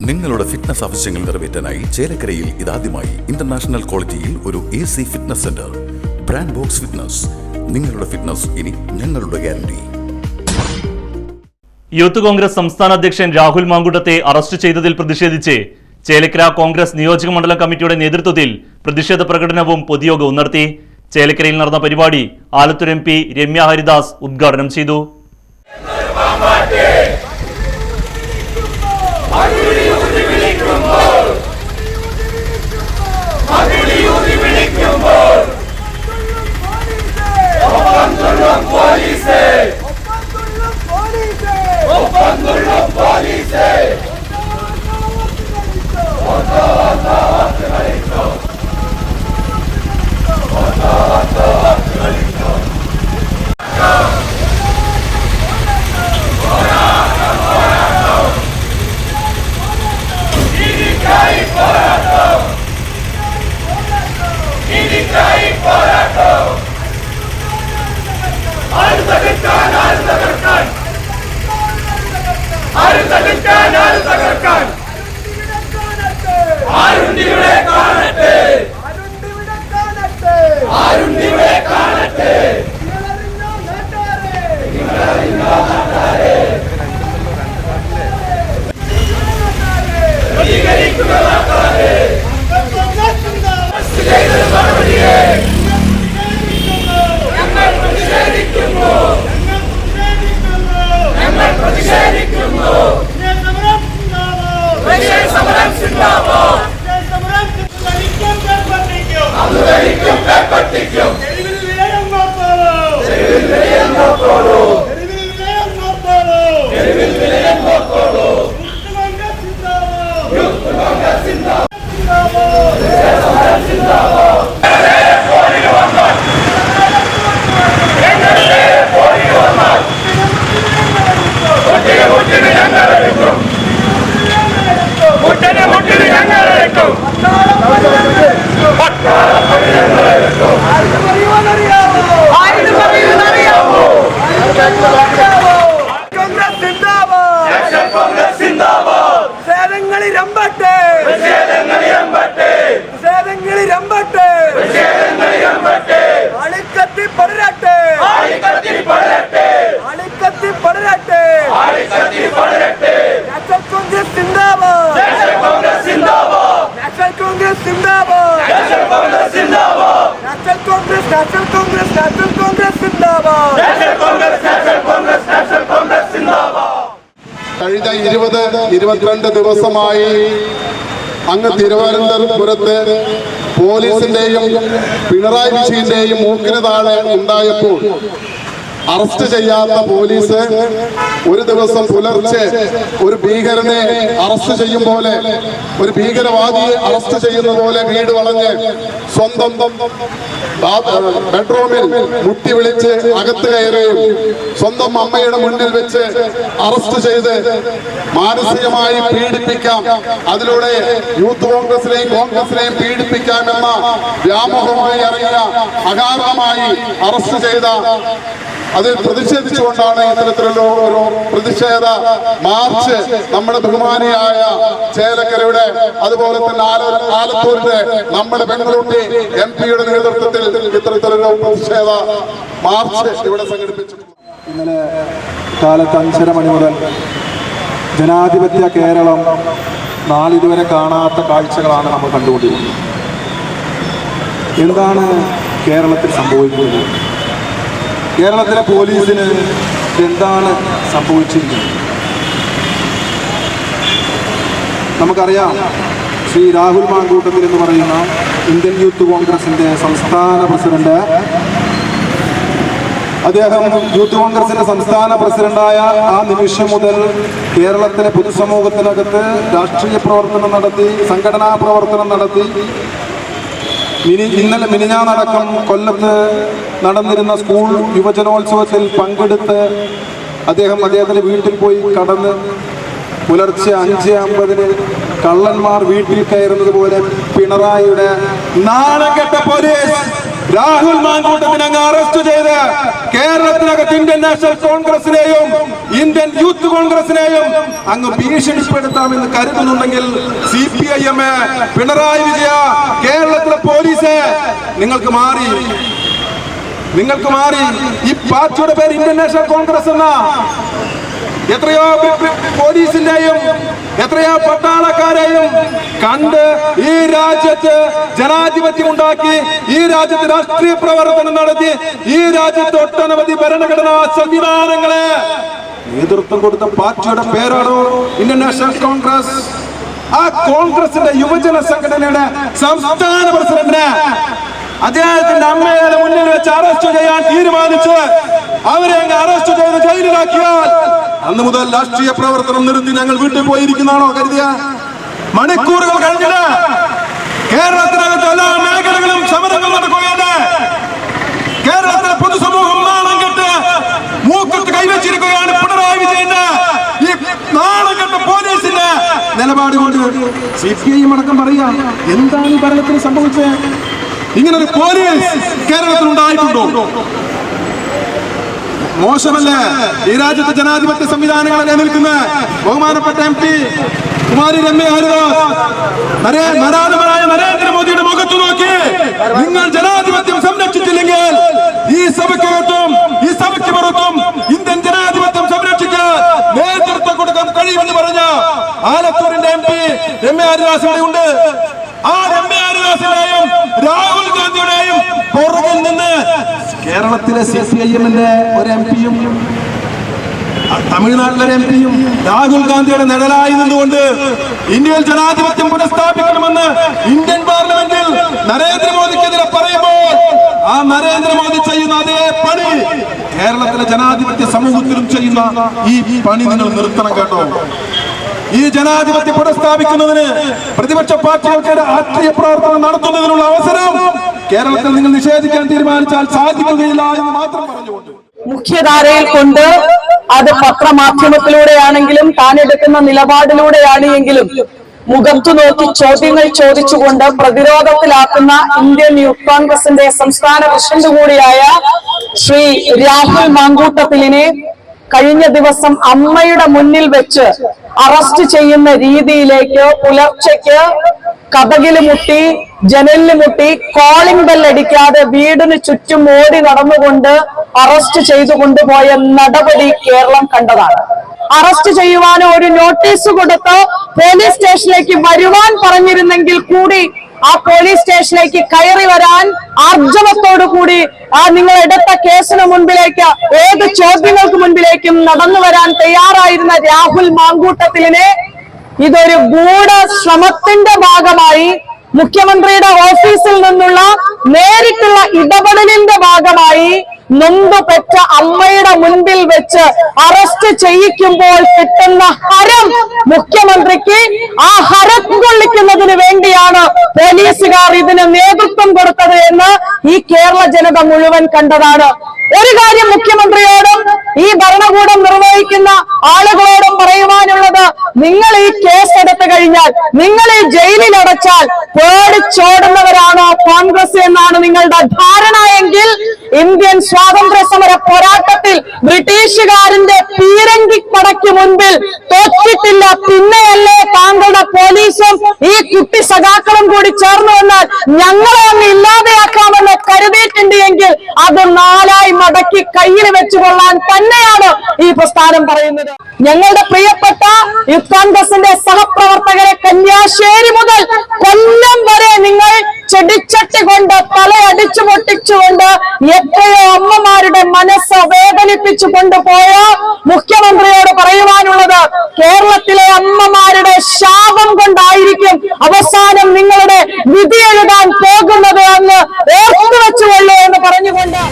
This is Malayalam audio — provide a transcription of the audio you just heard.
നിങ്ങളുടെ ഫിറ്റ്നസ് ആവശ്യങ്ങൾ നിറവേറ്റാനായി ചേലക്കരയിൽ ഇതാദ്യമായി ഇന്റർനാഷണൽ ക്വാളിറ്റിയിൽ ഒരു A C fitness centre brand box fitness നിങ്ങളുടെ ഫിറ്റ്നസ് ഇനി ഞങ്ങളുടെ ഗ്യാരണ്ടി യൂത്ത് കോൺഗ്രസ് സംസ്ഥാന അധ്യക്ഷൻ രാഹുൽ മാങ്കുട്ടത്തെ അറസ്റ്റ് ചെയ്തതിൽ പ്രതിഷേധിച്ച് ചേലക്കര കോൺഗ്രസ് നിയോജക മണ്ഡലം കമ്മിറ്റിയുടെ നേതൃത്വത്തിൽ പ്രതിഷേധ പ്രകടനവും പൊതുയോഗവും നടത്തി. ചേലക്കരയിൽ നടന്ന പരിപാടി ആലത്തൂർ എം പി രമ്യ ഹരിദാസ് ഉദ്ഘാടനം ചെയ്തു. കഴിഞ്ഞ ഇരുപത് ഇരുപത്തിരണ്ട് ദിവസമായി അങ്ങ് തിരുവനന്തപുരത്ത് പോലീസിന്റെയും പിണറായി വിജയന്റെയും മൂക്കിന് താഴെ ഉണ്ടായപ്പോൾ അറസ്റ്റ് ചെയ്യാത്ത പോലീസ് ഒരു ദിവസം പുലർച്ചെ ഒരു ഭീകരനെ അറസ്റ്റ് ചെയ്യും പോലെ ഒരു ഭീകരവാദിയെ അറസ്റ്റ് ചെയ്യുന്ന പോലെ വീട് വളഞ്ഞ് സ്വന്തം ബെഡ്റൂമിൽ മുട്ടി വിളിച്ച് അകത്ത് കയറുകയും സ്വന്തം അമ്മയുടെ മുന്നിൽ വെച്ച് അറസ്റ്റ് ചെയ്ത് മാനസികമായി പീഡിപ്പിക്കാം. അതിലൂടെ യൂത്ത് കോൺഗ്രസിനെയും കോൺഗ്രസിനെയും പീഡിപ്പിക്കാമെന്ന വ്യാമോഹമായി ഇറങ്ങിയ അകാരണമായി അറസ്റ്റ് ചെയ്ത അതിൽ പ്രതിഷേധിച്ചുകൊണ്ടാണ് ഇത്തരത്തിലുള്ള ഒരു പ്രതിഷേധ മാർച്ച് നമ്മുടെ ബഹുമാനിയായ ചേലക്കരയുടെ അതുപോലെ തന്നെ ആല- ആലത്തൂരിന്റെ നമ്മുടെ പെൺകുട്ടി എം പിയുടെ നേതൃത്വത്തിൽ ഇത്തരത്തിലൊരു പ്രതിഷേധ മാർച്ച് ഇവിടെ സംഘടിപ്പിച്ചു. ഇന്നലെ കാലത്ത് അഞ്ചര മണി മുതൽ ജനാധിപത്യ കേരളം നാളിതുവരെ കാണാത്ത കാഴ്ചകളാണ് നമ്മൾ കണ്ടുകൊണ്ടിരിക്കുന്നത്. എന്താണ് കേരളത്തിൽ സംഭവിക്കുന്നത്? കേരളത്തിലെ പോലീസിന് എന്താണ് സംഭവിച്ചിരിക്കുന്നത്? നമുക്കറിയാം ശ്രീ രാഹുൽ മാങ്കൂട്ടത്തിൽ എന്ന് പറയുന്ന ഇന്ത്യൻ യൂത്ത് കോൺഗ്രസിന്റെ സംസ്ഥാന പ്രസിഡന്റ്. അദ്ദേഹം യൂത്ത് കോൺഗ്രസിന്റെ സംസ്ഥാന പ്രസിഡന്റായ ആ നിമിഷം മുതൽ കേരളത്തിലെ പൊതുസമൂഹത്തിനകത്ത് രാഷ്ട്രീയ പ്രവർത്തനം നടത്തി സംഘടനാ പ്രവർത്തനം നടത്തി മിനി ഇന്നലെ മിനിഞ്ഞാന്നടക്കം കൊല്ലത്ത് നടന്നിരുന്ന സ്കൂൾ യുവജനോത്സവത്തിൽ പങ്കെടുത്ത് അദ്ദേഹം അദ്ദേഹത്തിന്റെ വീട്ടിൽ പോയി കടന്ന് പുലർച്ചെ അഞ്ച് അമ്പതിന് കള്ളന്മാർ വീട്ടിൽ കയറുന്നത് പോലെ പിണറായിയുടെ നാണം കെട്ട പോലീസ് രാഹുൽ മാങ്കൂട്ടത്തിനെ അറസ്റ്റ് ചെയ്ത്. കേരളത്തിനകത്ത് ഇന്ത്യൻ നാഷണൽ കോൺഗ്രസിനെയും ഇന്ത്യൻ യൂത്ത് കോൺഗ്രസിനെയും അങ്ങ് ഭീഷണിപ്പെടുത്താമെന്ന് കരുതുന്നുണ്ടെങ്കിൽ C P I M Pinarayi Vijaya കേരളത്തിലെ പോലീസ് നിങ്ങൾക്ക് മാറി. നിങ്ങൾക്ക് മാറി. ഈ പാർട്ടിയുടെ പേര് ഇന്ത്യൻ നാഷണൽ കോൺഗ്രസ് എന്ന? എത്രയോ പോലീസിന്റെയും എത്രയോ പട്ടാളക്കാരെയും കണ്ട് ഈ രാജ്യത്ത് ജനാധിപത്യം ഉണ്ടാക്കി ഈ രാജ്യത്ത് രാഷ്ട്രീയ പ്രവർത്തനം നടത്തി ഈ രാജ്യത്ത് ഒട്ടനവധി ഭരണഘടനാ സംവിധാനങ്ങളെ നേതൃത്വം കൊടുത്ത പാർട്ടിയുടെ പേരാണോ ഇന്ത്യൻ നാഷണൽ കോൺഗ്രസ്? ആ കോൺഗ്രസിന്റെ യുവജന സംഘടനയുടെ സംസ്ഥാന പ്രസിഡന്റിനെ അദ്ദേഹത്തിന്റെ അമ്മയുടെ മുന്നിൽ വെച്ച് അറസ്റ്റ് ചെയ്യാൻ തീരുമാനിച്ചു അവരെ അറസ്റ്റ് ചെയ്ത് ജയിലിലാക്കിയാൽ അന്ന് മുതൽ രാഷ്ട്രീയ പ്രവർത്തനം നിർത്തി ഞങ്ങൾ വീട്ടിൽ പോയിരിക്കുന്നതാണോ കരുതിയ? മണിക്കൂറുകൾ കഴിഞ്ഞിട്ട് കേരളത്തിനകത്ത് എല്ലാ മേഖലകളും സമരങ്ങൾ നടക്കുകയാണ്. കേരളത്തിലെ പൊതുസമൂഹം നാണം കെട്ട് മൂക്കത്ത് കൈവച്ചിരിക്കുകയാണ് പിണറായി വിജയന്റെ ഈ നാണം കെട്ട പോലീസിന്റെ നിലപാട് കൊണ്ട് സി പി ഐ അടക്കം പറയാ എന്താണ് ഭരണത്തിന് സംഭവിച്ചത്? ഇങ്ങനൊരു പോലീസ് കേരളത്തിൽ ഉണ്ടായിട്ടുണ്ടോ? മോശമല്ലേ. ഈ രാജ്യത്തെ ജനാധിപത്യ സംവിധാനങ്ങളെ നിലനിൽക്കുന്ന ബഹുമാനപ്പെട്ട എം പി കുമാരി രമ്യ ഹരിദാസ്. നരേന്ദ്രമോദിയുടെ മുഖത്ത് നോക്കി. നിങ്ങൾ ജനാധിപത്യം സംരക്ഷിച്ചില്ലെങ്കിൽ ഈ സഭയ്ക്കകത്തും ഈ സഭയ്ക്ക് പുറത്തും ഇന്ത്യൻ ജനാധിപത്യം സംരക്ഷിക്കാൻ നേതൃത്വം കൊടുക്കാൻ കഴിയുമെന്ന് പറഞ്ഞ ആലത്തൂരിന്റെ എം പി രമ്യ ഹരിദാസ് ഉണ്ട് ആ രമ്യ ഹരിദാസിന്റെയും രാഹുൽ ഗാന്ധിയുടെയും പുറകിൽ നിന്ന് കേരളത്തിലെ സി പി ഐ എമ്മിന്റെ ഒരു എം പിയും തമിഴ്നാട്ടിലെ എം പിയും രാഹുൽ ഗാന്ധിയുടെ നിഴലായി നിന്നുകൊണ്ട് ഇന്ത്യയിൽ ജനാധിപത്യം പുനഃസ്ഥാപിക്കണമെന്ന് ഇന്ത്യൻ പാർലമെന്റിൽ നരേന്ദ്രമോദിക്കെതിരെ പറയുമ്പോൾ ആ നരേന്ദ്രമോദി ചെയ്യുന്ന അതേ പണി കേരളത്തിലെ ജനാധിപത്യ സമൂഹത്തിലും ചെയ്യുന്ന ഈ പണി നിങ്ങൾ നിർത്തണം കേട്ടോ. ഈ ജനാധിപത്യം പുനഃസ്ഥാപിക്കുന്നതിന് പ്രതിപക്ഷ പാർട്ടികൾക്ക് രാഷ്ട്രീയ പ്രവർത്തനം നടത്തുന്നതിനുള്ള അവസരം കേരളത്തിൽ നിങ്ങൾ നിഷേധിക്കാൻ തീരുമാനിച്ചാൽ സാധിക്കുകയില്ല എന്ന് മാത്രം പറഞ്ഞുകൊണ്ട്. മുഖ്യധാരയിൽ കൊണ്ട് അത് പത്രമാധ്യമത്തിലൂടെയാണെങ്കിലും താൻ എടുക്കുന്ന നിലപാടിലൂടെയാണ് എങ്കിലും മുഖത്തു നോക്കി ചോദ്യങ്ങൾ ചോദിച്ചുകൊണ്ട് പ്രതിരോധത്തിലാക്കുന്ന ഇന്ത്യൻ യൂത്ത് കോൺഗ്രസിന്റെ സംസ്ഥാന പ്രസിഡന്റ് കൂടിയായ ശ്രീ രാഹുൽ മാങ്കൂട്ടത്തിലിനെ കഴിഞ്ഞ ദിവസം അമ്മയുടെ മുന്നിൽ വെച്ച് അറസ്റ്റ് ചെയ്യുന്ന രീതിയിലേക്ക് പുലർച്ചയ്ക്ക് കഥകിൽ മുട്ടി ജനലിൽ മുട്ടി കോളിംഗ് ബെൽ അടിക്കാതെ വീടിന് ചുറ്റും ഓടി നടന്നുകൊണ്ട് അറസ്റ്റ് ചെയ്തു കൊണ്ടുപോയ നടപടി കേരളം കണ്ടതാണ്. അറസ്റ്റ് ചെയ്യുവാനോ ഒരു നോട്ടീസ് കൊടുത്ത് പോലീസ് സ്റ്റേഷനിലേക്ക് വരുവാൻ പറഞ്ഞിരുന്നെങ്കിൽ കൂടി ആ പോലീസ് സ്റ്റേഷനിലേക്ക് കയറി വരാൻ ആർജവത്തോടു കൂടി ആ നിങ്ങൾ എടുത്ത കേസിന് മുൻപിലേക്ക് ഏത് ചോദ്യങ്ങൾക്ക് മുൻപിലേക്കും നടന്നു വരാൻ തയ്യാറായിരുന്ന രാഹുൽ മാങ്കൂട്ടത്തിലിനെ ഇതൊരു ഗൂഢ ശ്രമത്തിന്റെ ഭാഗമായി മുഖ്യമന്ത്രിയുടെ ഓഫീസിൽ നിന്നുള്ള നേരിട്ടുള്ള ഇടപെടലിന്റെ ഭാഗമായി നൊമ്പ് പെറ്റ അമ്മയുടെ മുൻപിൽ വെച്ച് അറസ്റ്റ് ചെയ്യിക്കുമ്പോൾ കിട്ടുന്ന ഹരം മുഖ്യമന്ത്രിക്ക് ആ ഹരം കൊള്ളിക്കുന്നതിന് വേണ്ടിയാണ് പോലീസുകാർ ഇതിന് നേതൃത്വം കൊടുത്തത് എന്ന് ഈ കേരള ജനത മുഴുവൻ കണ്ടതാണ്. ഒരു കാര്യം മുഖ്യമന്ത്രിയോടും ഈ ഭരണകൂടം നിർവഹിക്കുന്ന ആളുകളോടും പറയുവാനുള്ളത് നിങ്ങൾ ഈ കേസ് എടുത്തു കഴിഞ്ഞാൽ നിങ്ങൾ ഈ ജയിലിൽ അടച്ചാൽ പേടിച്ചോടുന്നവരാണോ കോൺഗ്രസ് എന്നാണ് നിങ്ങളുടെ ധാരണ എങ്കിൽ ഇന്ത്യൻ സ്വാതന്ത്ര്യ സമര പോരാട്ടത്തിൽ ബ്രിട്ടീഷുകാരന്റെ പീരങ്കി പടയ്ക്ക് മുൻപിൽ തോറ്റിട്ടില്ല താങ്കളുടെ പോലീസും ഈ കുട്ടി സഖാക്കളും കൂടി ചേർന്ന് വന്നാൽ ഞങ്ങളെ അങ്ങ് ഇല്ലാതെയാക്കാമെന്ന് കരുതിയിട്ടുണ്ട് എങ്കിൽ അത് നാലായി മടക്കി കയ്യിൽ വെച്ചുകൊള്ളാൻ തന്നെയാണ് ഈ പ്രസ്ഥാനം പറയുന്നത്. ഞങ്ങളുടെ പ്രിയപ്പെട്ട യൂത്ത് സഹപ്രവർത്തകരെ കന്യാശ്ശേരി മുതൽ കൊല്ലം വരെ നിങ്ങൾ ചെടിച്ചട്ടി കൊണ്ട് തലയടിച്ചു പൊട്ടിച്ചുകൊണ്ട് എത്രയോ അമ്മമാരുടെ മനസ്സ് വേദനിപ്പിച്ചു കൊണ്ടുപോയ മുഖ്യമന്ത്രിയോട് പറയുവാനുള്ളത് കേരളത്തിലെ അമ്മമാരുടെ കൊണ്ടായിരിക്കും അവസാനം നിങ്ങളുടെ വിധി എഴുതാൻ പോകുന്നത് എന്ന് ഓർത്തു വെച്ചുകൊള്ളൂ എന്ന് പറഞ്ഞുകൊണ്ട്